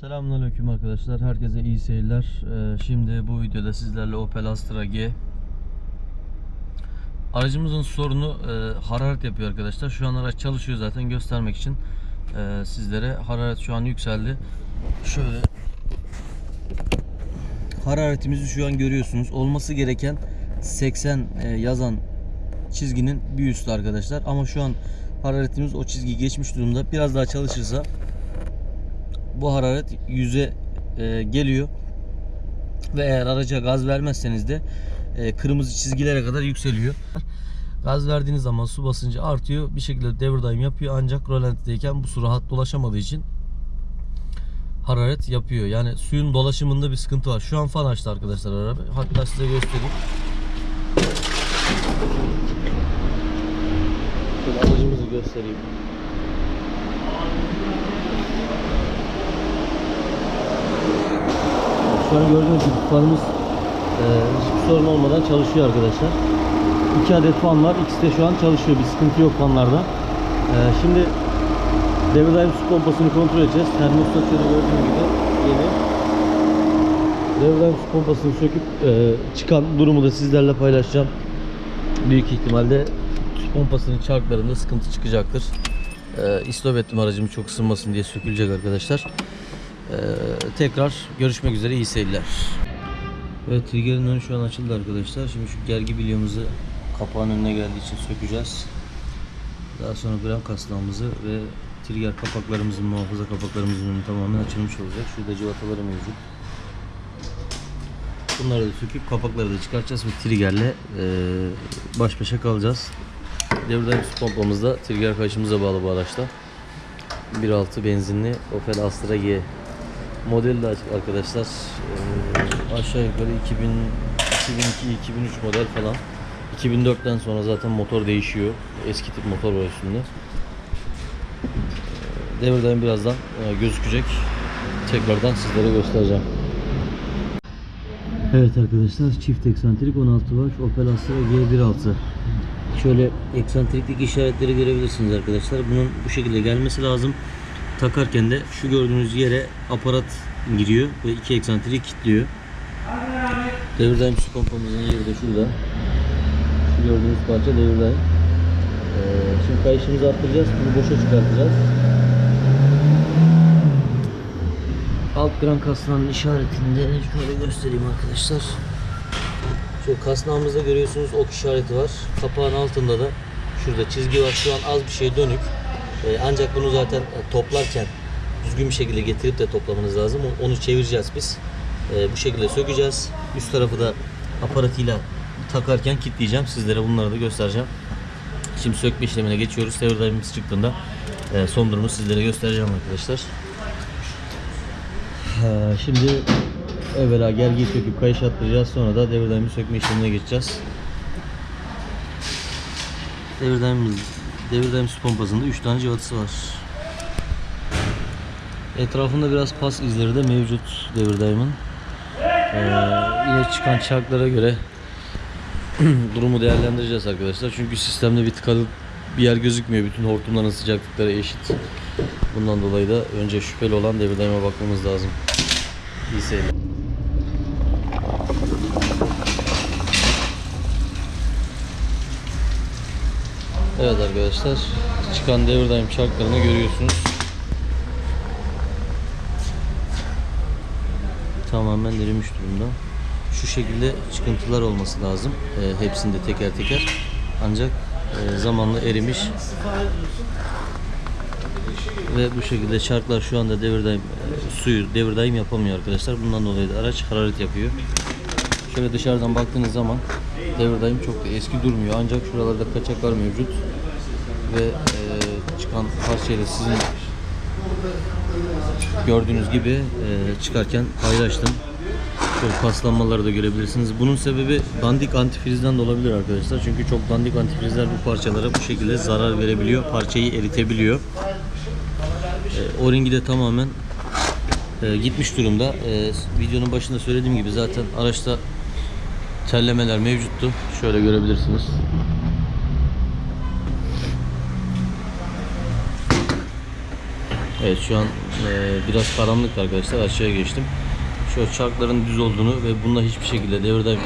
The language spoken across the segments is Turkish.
Selamünaleyküm arkadaşlar. Herkese iyi seyirler. Ee, şimdi bu videoda sizlerle Opel Astra G Aracımızın sorunu e, hararet yapıyor arkadaşlar. Şu an araç çalışıyor zaten göstermek için e, sizlere. Hararet şu an yükseldi. Şöyle hararetimizi şu an görüyorsunuz. Olması gereken 80 e, yazan çizginin bir üstü arkadaşlar. Ama şu an hararetimiz o çizgi geçmiş durumda. Biraz daha çalışırsa bu hararet yüze e, geliyor ve eğer araca gaz vermezseniz de e, kırmızı çizgilere kadar yükseliyor. Gaz verdiğiniz zaman su basıncı artıyor. Bir şekilde devir daim yapıyor ancak rolantideyken bu su rahat dolaşamadığı için hararet yapıyor. Yani suyun dolaşımında bir sıkıntı var. Şu an fan açtı arkadaşlar araba. Hatta size göstereyim. Aracımızı göstereyim. Şu an gördüğünüz gibi fanımız e, hiçbir sorun olmadan çalışıyor arkadaşlar. İki adet fan var. İkisi de şu an çalışıyor. Bir sıkıntı yok fanlarda. E, şimdi devir daim su pompasını kontrol edeceğiz. Termostat şöyle gördüğünüz gibi yeni. Devir daim su pompasını söküp e, çıkan durumu da sizlerle paylaşacağım. Büyük ihtimalle su pompasının çarklarında sıkıntı çıkacaktır. E, istop ettim aracımı çok ısınmasın diye sökülecek arkadaşlar. Ee, tekrar görüşmek üzere iyi seyirler. Evet trigger'in önü şu an açıldı arkadaşlar. Şimdi şu gergi bilyamızı kapağın önüne geldiği için sökeceğiz. Daha sonra gram kasnağımızı ve trigger kapaklarımızın muhafaza kapaklarımızın önü tamamen açılmış olacak. Şurada civataları mevcut. Bunları da söküp kapakları da çıkartacağız ve triggerle e, baş başa kalacağız. Devreden su pompamızda trigger kayışımıza bağlı bu araçta. 1.6 benzinli Opel Astra G modeli de arkadaşlar. Ee, aşağı yukarı 2000 2002 2003 model falan. 2004'ten sonra zaten motor değişiyor. Eski tip motor var üstünde. Ee, Devir daim birazdan e, gözükecek. Tekrardan sizlere göstereceğim. Evet arkadaşlar çift eksantrik 16 var. Opel Astra G1.6. Şöyle eksantriklik işaretleri görebilirsiniz arkadaşlar. Bunun bu şekilde gelmesi lazım takarken de şu gördüğünüz yere aparat giriyor ve iki eksantriği kilitliyor. Devir daim pompamızın yeri de şurada. Şu gördüğünüz parça devir daim. Ee, şimdi kayışımızı attıracağız. Bunu boşa çıkartacağız. Alt gran kasnağının işaretinde şöyle göstereyim arkadaşlar. Şu kasnağımızda görüyorsunuz ok işareti var. Kapağın altında da şurada çizgi var. Şu an az bir şey dönük. Ee, ancak bunu zaten e, toplarken düzgün bir şekilde getirip de toplamanız lazım. Onu çevireceğiz biz. Ee, bu şekilde sökeceğiz. Üst tarafı da aparatıyla takarken kilitleyeceğim. Sizlere bunları da göstereceğim. Şimdi sökme işlemine geçiyoruz. Devir daimimiz çıktığında e, son durumu sizlere göstereceğim arkadaşlar. Şimdi evvela gergiyi söküp kayış attıracağız. Sonra da devir daimi sökme işlemine geçeceğiz. Devir daimimiz devir daim su pompasında 3 tane cıvatası var. Etrafında biraz pas izleri de mevcut devir daimin. Ee, yine çıkan çarklara göre durumu değerlendireceğiz arkadaşlar. Çünkü sistemde bir tıkalı bir yer gözükmüyor. Bütün hortumların sıcaklıkları eşit. Bundan dolayı da önce şüpheli olan devir daime bakmamız lazım. İyi seyirler. Evet arkadaşlar çıkan devir daim çarklarını görüyorsunuz. Tamamen erimiş durumda. Şu şekilde çıkıntılar olması lazım. Ee, hepsinde teker teker. Ancak e, zamanla erimiş. Ve bu şekilde çarklar şu anda devir e, suyu devir daim yapamıyor arkadaşlar. Bundan dolayı da araç hararet yapıyor. Şöyle dışarıdan baktığınız zaman devir daim çok da eski durmuyor. Ancak şuralarda kaçaklar mevcut. Ve e, çıkan parçayla sizin gördüğünüz gibi e, çıkarken paylaştım. Şöyle paslanmaları da görebilirsiniz. Bunun sebebi dandik antifrizden de olabilir arkadaşlar. Çünkü çok dandik antifrizler bu parçalara bu şekilde zarar verebiliyor. Parçayı eritebiliyor. E, O-ringi de tamamen e, gitmiş durumda. E, videonun başında söylediğim gibi zaten araçta terlemeler mevcuttu. Şöyle görebilirsiniz. Evet şu an e, biraz karanlık arkadaşlar aşağıya geçtim. Şöyle çarkların düz olduğunu ve bununla hiçbir şekilde devirdaim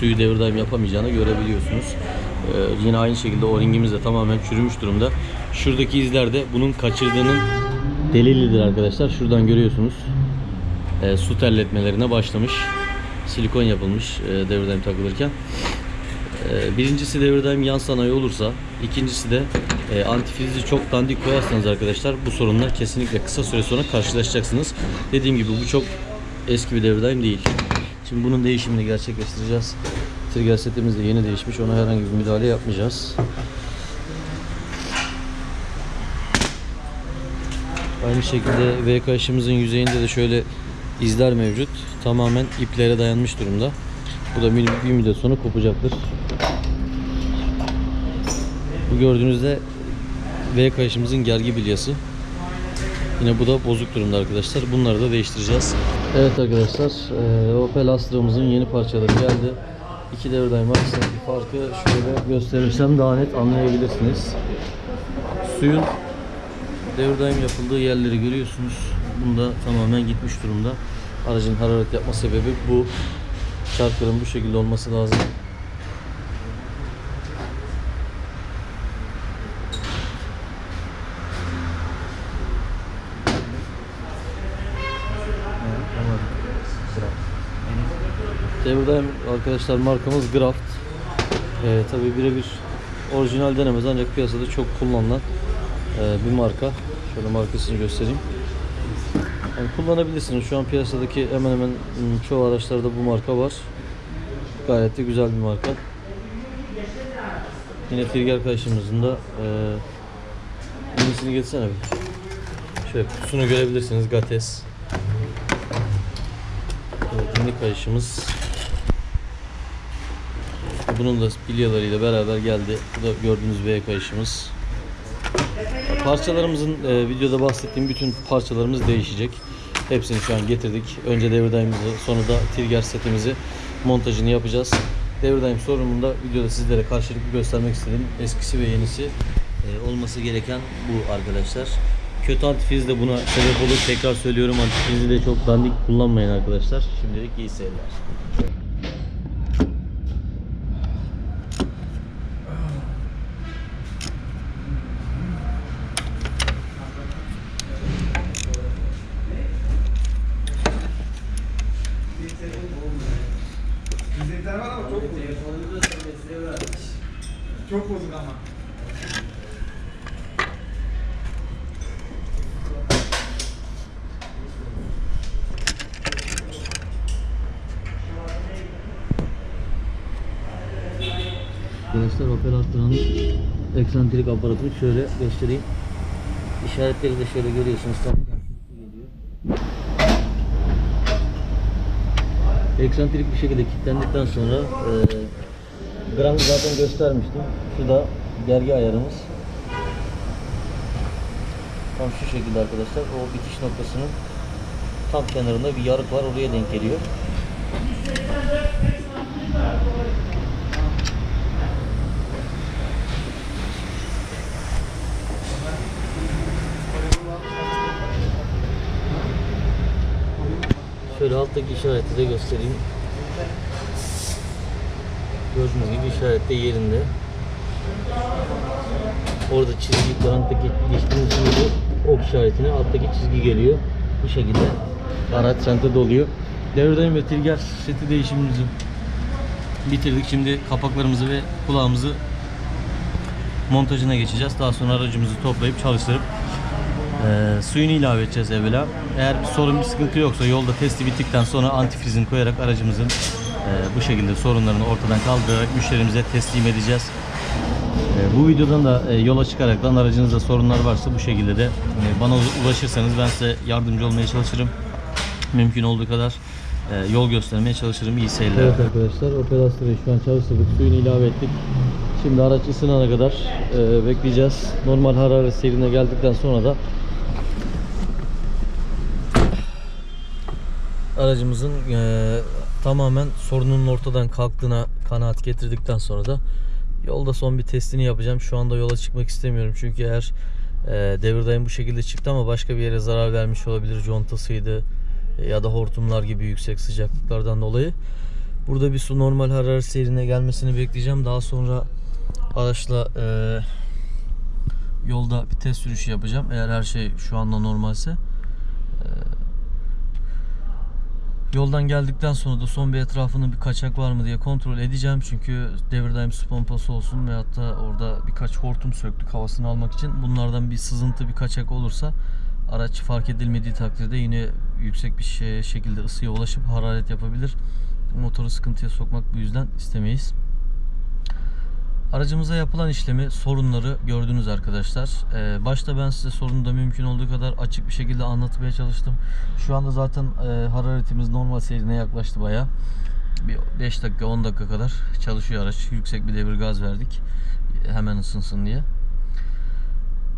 suyu devirdaim yapamayacağını görebiliyorsunuz. E, yine aynı şekilde o-ringimiz de tamamen çürümüş durumda. Şuradaki izler de bunun kaçırdığının delilidir arkadaşlar. Şuradan görüyorsunuz. E, su terletmelerine başlamış. Silikon yapılmış e, devirdaim takılırken. Ee, Birincisi devirdaim yan sanayi olursa, ikincisi de e, antifrizi çok dandik koyarsanız arkadaşlar bu sorunlar kesinlikle kısa süre sonra karşılaşacaksınız. Dediğim gibi bu çok eski bir devirdaim değil. Şimdi bunun değişimini gerçekleştireceğiz. Trigger setimiz de yeni değişmiş. Ona herhangi bir müdahale yapmayacağız. Aynı şekilde V kayışımızın yüzeyinde de şöyle izler mevcut. Tamamen iplere dayanmış durumda. Bu da bir, müddet sonra kopacaktır. Bu gördüğünüzde V kayışımızın gergi bilyası. Yine bu da bozuk durumda arkadaşlar. Bunları da değiştireceğiz. Evet arkadaşlar, eee, Opel Astra'mızın yeni parçaları geldi. İki devirdaim arasındaki farkı şöyle gösterirsem daha net anlayabilirsiniz. Suyun devirdaim yapıldığı yerleri görüyorsunuz. Bunda tamamen gitmiş durumda. Aracın hararet yapma sebebi bu. Çarkların bu şekilde olması lazım. Devirdaim arkadaşlar markamız Graft. Ee, Tabi birebir orijinal denemez ancak piyasada çok kullanılan e, bir marka. Şöyle markasını göstereyim. Yani kullanabilirsiniz. Şu an piyasadaki hemen hemen ım, çoğu araçlarda bu marka var. Gayet de güzel bir marka. Yine trigger kayışımızın da e, yenisini getirsene bir. Şöyle kutusunu görebilirsiniz. Gates. Evet, yeni kayışımız. Bunun da bilyalarıyla beraber geldi. Bu da gördüğünüz V kayışımız. Parçalarımızın e, videoda bahsettiğim bütün parçalarımız değişecek. Hepsini şu an getirdik. Önce devirdaimimizi, sonra da trigger setimizi montajını yapacağız. Devirdaim sorununda videoda sizlere karşılıklı göstermek istedim. Eskisi ve yenisi e, olması gereken bu arkadaşlar. Kötü antifriz de buna sebep olur. Tekrar söylüyorum antifrizi de çok dandik kullanmayın arkadaşlar. Şimdilik iyi seyirler. Bizde internet var ama çok bozuk. Çok bozuk ama. Arkadaşlar Opel Astra'nın eksantrik aparatını şöyle göstereyim. İşaretleri de şöyle görüyorsunuz. Tam. Eksantrik bir şekilde kilitlendikten sonra e, gram zaten göstermiştim. Şu da gergi ayarımız. Tam şu şekilde arkadaşlar. O bitiş noktasının tam kenarında bir yarık var. Oraya denk geliyor. Şöyle alttaki işareti de göstereyim. Gördüğünüz gibi işaret de yerinde. Orada çizgi karanlıktaki geçtiğiniz gibi ok işaretine alttaki çizgi geliyor. Bu şekilde araç sente doluyor. Devirdaim ve trigger seti değişimimizi bitirdik. Şimdi kapaklarımızı ve kulağımızı montajına geçeceğiz. Daha sonra aracımızı toplayıp çalıştırıp ee, suyunu ilave edeceğiz evvela. Eğer bir sorun bir sıkıntı yoksa yolda testi bittikten sonra antifrizini koyarak aracımızın e, bu şekilde sorunlarını ortadan kaldırarak müşterimize teslim edeceğiz. E, bu videodan da e, yola çıkaraktan aracınızda sorunlar varsa bu şekilde de e, bana ulaşırsanız ben size yardımcı olmaya çalışırım. Mümkün olduğu kadar e, yol göstermeye çalışırım. İyi seyirler. Evet arkadaşlar Astra'yı şu an çalıştırdık. Suyunu ilave ettik. Şimdi araç ısınana kadar e, bekleyeceğiz. Normal hararet seyrine geldikten sonra da aracımızın e, tamamen sorunun ortadan kalktığına kanaat getirdikten sonra da yolda son bir testini yapacağım. Şu anda yola çıkmak istemiyorum çünkü eğer Ee, devir daim bu şekilde çıktı ama başka bir yere zarar vermiş olabilir. Contasıydı e, ya da hortumlar gibi yüksek sıcaklıklardan dolayı. Burada bir su normal hararet seyrine gelmesini bekleyeceğim. Daha sonra araçla e, yolda bir test sürüşü yapacağım. Eğer her şey şu anda normalse. E, Yoldan geldikten sonra da son bir etrafında bir kaçak var mı diye kontrol edeceğim. Çünkü devir daim su pompası olsun veyahut da orada birkaç hortum söktük havasını almak için. Bunlardan bir sızıntı bir kaçak olursa araç fark edilmediği takdirde yine yüksek bir şekilde ısıya ulaşıp hararet yapabilir. Motoru sıkıntıya sokmak bu yüzden istemeyiz. Aracımıza yapılan işlemi, sorunları gördünüz arkadaşlar. Ee, başta ben size sorunu da mümkün olduğu kadar açık bir şekilde anlatmaya çalıştım. Şu anda zaten e, hararetimiz normal seyrine yaklaştı baya. Bir 5 dakika 10 dakika kadar çalışıyor araç. Yüksek bir devir gaz verdik. Hemen ısınsın diye.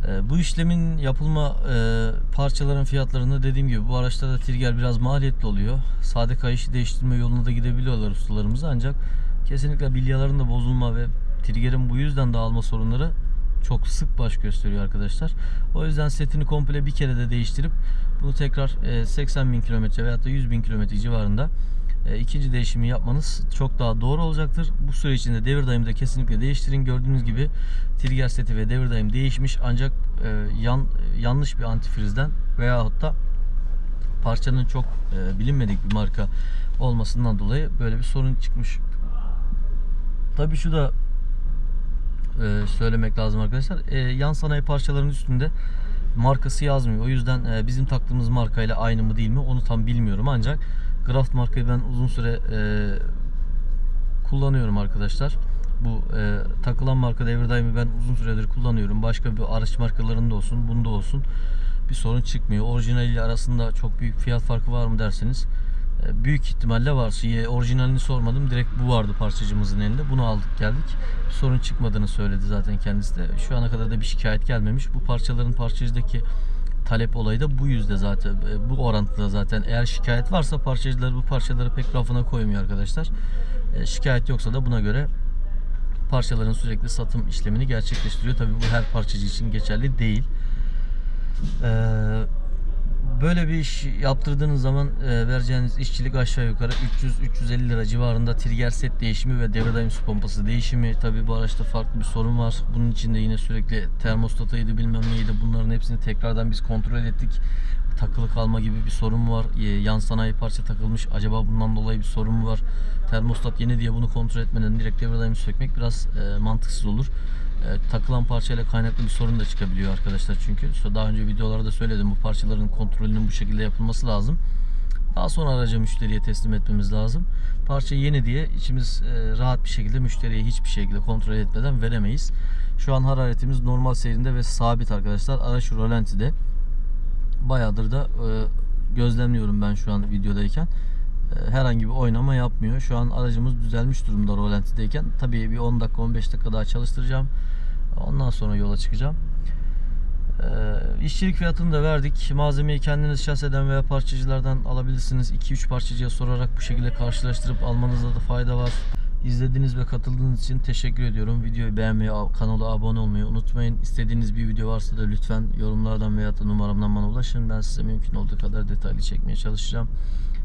Ee, bu işlemin yapılma e, parçaların fiyatlarında dediğim gibi bu araçlarda trigger biraz maliyetli oluyor. Sade kayışı değiştirme yoluna da gidebiliyorlar ustalarımız ancak kesinlikle bilyaların da bozulma ve triggerin bu yüzden dağılma sorunları çok sık baş gösteriyor arkadaşlar. O yüzden setini komple bir kere de değiştirip bunu tekrar e, 80 bin kilometre veyahut da 100 bin kilometre civarında e, ikinci değişimi yapmanız çok daha doğru olacaktır. Bu süre içinde devir daimini de kesinlikle değiştirin. Gördüğünüz gibi trigger seti ve devir daim değişmiş ancak e, yan yanlış bir antifrizden veyahut da parçanın çok e, bilinmedik bir marka olmasından dolayı böyle bir sorun çıkmış. Tabii şu da e, söylemek lazım arkadaşlar. E, yan sanayi parçalarının üstünde markası yazmıyor. O yüzden e, bizim taktığımız markayla aynı mı değil mi onu tam bilmiyorum ancak Graft markayı ben uzun süre e, kullanıyorum arkadaşlar. Bu e, takılan marka devir daimi ben uzun süredir kullanıyorum. Başka bir araç markalarında olsun, bunda olsun bir sorun çıkmıyor. Orijinaliyle arasında çok büyük fiyat farkı var mı derseniz büyük ihtimalle var. Orijinalini sormadım. Direkt bu vardı parçacımızın elinde. Bunu aldık geldik. Sorun çıkmadığını söyledi zaten kendisi de. Şu ana kadar da bir şikayet gelmemiş. Bu parçaların parçacıdaki talep olayı da bu yüzde zaten. e, Bu orantıda zaten. Eğer şikayet varsa parçacılar bu parçaları pek rafına koymuyor arkadaşlar. E, şikayet yoksa da buna göre parçaların sürekli satım işlemini gerçekleştiriyor. Tabii bu her parçacı için geçerli değil. Eee Böyle bir iş yaptırdığınız zaman e, vereceğiniz işçilik aşağı yukarı 300-350 lira civarında trigger set değişimi ve devre daim pompası değişimi. Tabi bu araçta farklı bir sorun var. Bunun içinde yine sürekli termostatıydı bilmem neydi. Bunların hepsini tekrardan biz kontrol ettik. Takılı kalma gibi bir sorun var? E, yan sanayi parça takılmış. Acaba bundan dolayı bir sorun mu var? Termostat yeni diye bunu kontrol etmeden direkt devre daimi sökmek biraz e, mantıksız olur. E, takılan parçayla kaynaklı bir sorun da çıkabiliyor arkadaşlar çünkü. Daha önce videolarda söyledim bu parçaların kontrolünün bu şekilde yapılması lazım. Daha sonra aracı müşteriye teslim etmemiz lazım. Parça yeni diye içimiz e, rahat bir şekilde müşteriye hiçbir şekilde kontrol etmeden veremeyiz. Şu an hararetimiz normal seyrinde ve sabit arkadaşlar. Araç rolantide. Bayağıdır da e, gözlemliyorum ben şu an videodayken. Herhangi bir oynama yapmıyor. Şu an aracımız düzelmiş durumda rolantideyken. Tabii bir 10 dakika 15 dakika daha çalıştıracağım. Ondan sonra yola çıkacağım. Ee, işçilik fiyatını da verdik. Malzemeyi kendiniz şahseden veya parçacılardan alabilirsiniz. 2-3 parçacıya sorarak bu şekilde karşılaştırıp almanızda da fayda var. İzlediğiniz ve katıldığınız için teşekkür ediyorum. Videoyu beğenmeyi, kanala abone olmayı unutmayın. İstediğiniz bir video varsa da lütfen yorumlardan veya da numaramdan bana ulaşın. Ben size mümkün olduğu kadar detaylı çekmeye çalışacağım.